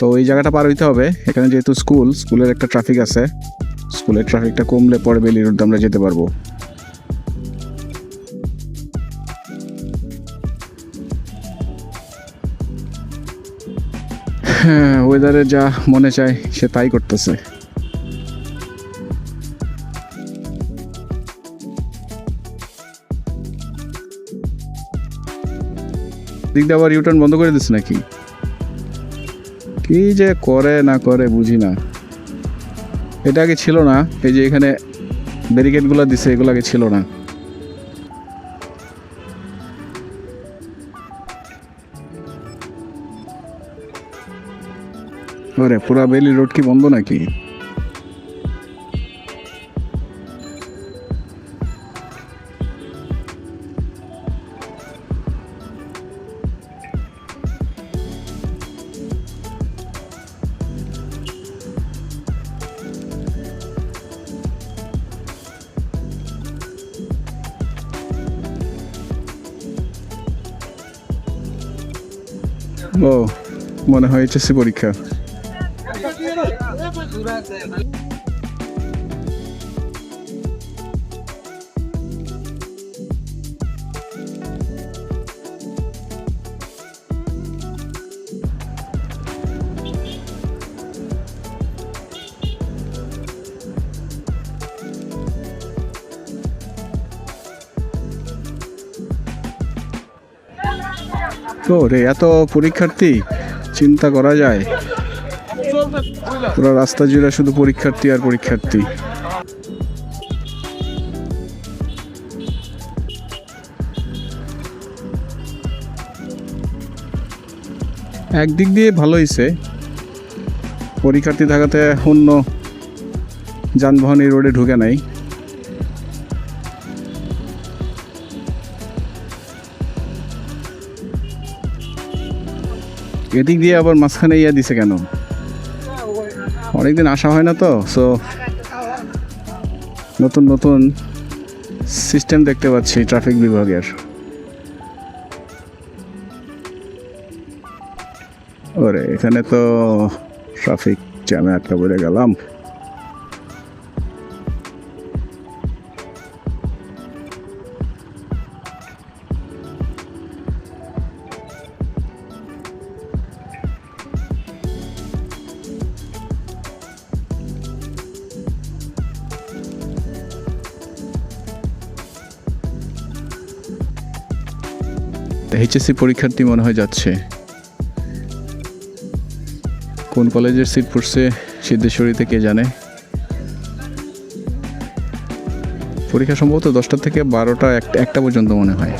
তো এই জায়গাটা পার হইতে হবে। এখানে যেহেতু স্কুল স্কুলের একটা ট্রাফিক আছে। স্কুলের ট্রাফিকটা কমলে পরে বেলি রোড আমরা যেতে পারব। হ্যাঁ ওয়েদারে যা মনে চায়, সে তাই করতেছে। দিক দিয়ে আবার ইউটার্ন বন্ধ করে দিচ্ছে নাকি? কি যে করে না করে বুঝি না। এটা আগে ছিল না, এই যে এখানে ব্যারিকেডগুলো দিছে, এগুলো আগে ছিল না। ওরে, পুরা বেলি রোড কি বন্ধ নাকি? ও মনে হয় এইচএসসি পরীক্ষা। তো রে, এত পরীক্ষার্থী? চিন্তা করা যায়। পুরো রাস্তা জুড়ে শুধু পরীক্ষার্থী আর পরীক্ষার্থী। একদিক দিয়ে ভালো হয়েছে পরীক্ষার্থী থাকাতে অন্য যানবাহন এই রোডে ঢুকে নাই। এদিক দিয়ে আবার মাঝখানে ইয়া দিছে কেন? অনেকদিন আসা হয় না তো সো নতুন নতুন সিস্টেম দেখতে পাচ্ছি ট্রাফিক বিভাগের ওরে, এখানে তো ট্রাফিক জ্যামে আটকা বলে গেলাম। এইচএসসি পরীক্ষার্থী মনে হয় যাচ্ছে। কোন কলেজের সিট পড়ছে সিদ্ধেশ্বরীতে কে জানে। পরীক্ষা সম্ভবত দশটা থেকে বারোটা একটা পর্যন্ত মনে হয়।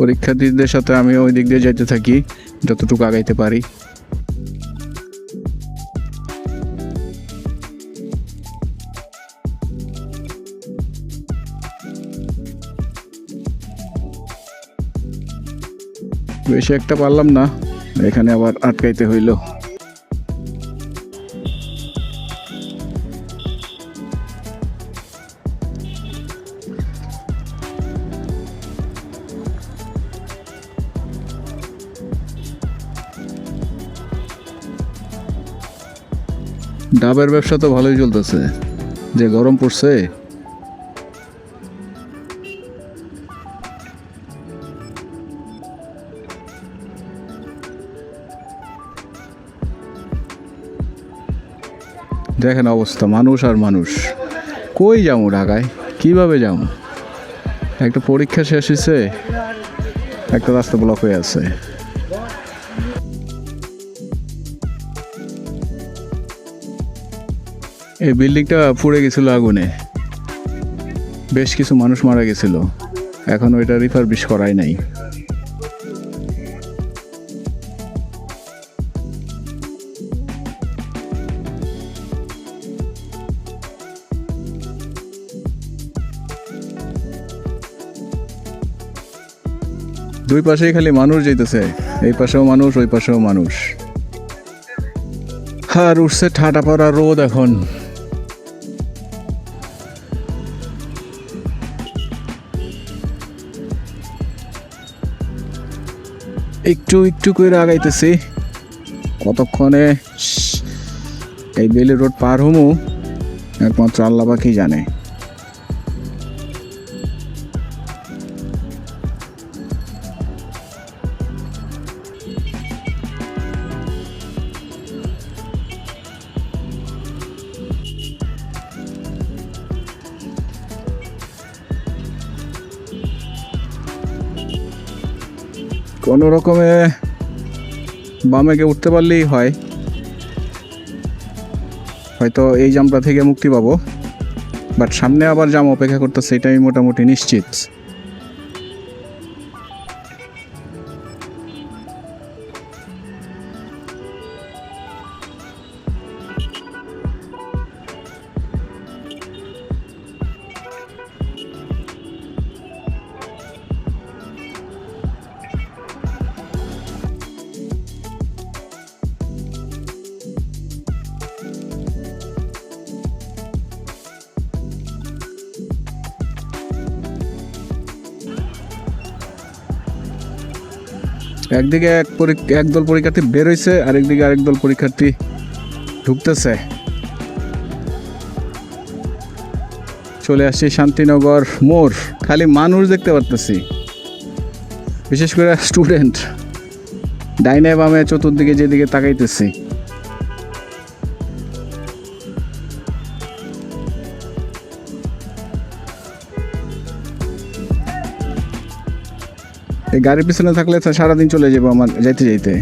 পরীক্ষার্থীদের সাথে আমি ওই দিক দিয়ে যাইতে থাকি, যতটুকু আগাইতে পারি। বেশি একটা পারলাম না, এখানে আবার আটকাইতে হইল। ডাবের ব্যবসা তো ভালোই চলতেছে। যে গরম পড়ছে। দেখেন অবস্থা, মানুষ আর মানুষ। কই যাব ঢাকায়? কীভাবে যাব একটা পরীক্ষা শেষ হয়েছে একটা রাস্তা ব্লক হয়ে আছে। এই বিল্ডিংটা পুড়ে গেছিল আগুনে। বেশ কিছু মানুষ মারা গেছিল। এখন ওইটা রিফারবিশ করাই নাই। দুই পাশেই খালি মানুষ যাইতেছে। এই পাশেও মানুষ, ওই পাশেও মানুষ। আর উঠছে ঠাটা পড়া রোদ এখন। একটু একটু করে আগাইতেছি। কতক্ষণে? এই বেলি রোড পার হমু একমাত্র আল্লাহ পাখি জানে। কোনো রকমে বামে গিয়ে উঠতে পারলেই হয়। হয়তো এই জামটা থেকে মুক্তি পাবো। বাট সামনে আবার জাম অপেক্ষা করতেছে সেটাই মোটামুটি নিশ্চিত। একদিকে এক একদল পরীক্ষার্থী বেরোইছে আরেকদিকে আরেক দল পরীক্ষার্থী ঢুকতেছে। চলে আসছি শান্তিনগর মোড়। খালি মানুষ দেখতে পারতেছি। বিশেষ করে স্টুডেন্ট ডাইনে বামে চতুর্দিকে যেদিকে তাকাইতেছি। এই গাড়ির পিছনে থাকলে সারাদিন চলে যাব আমার যাইতে যাইতে।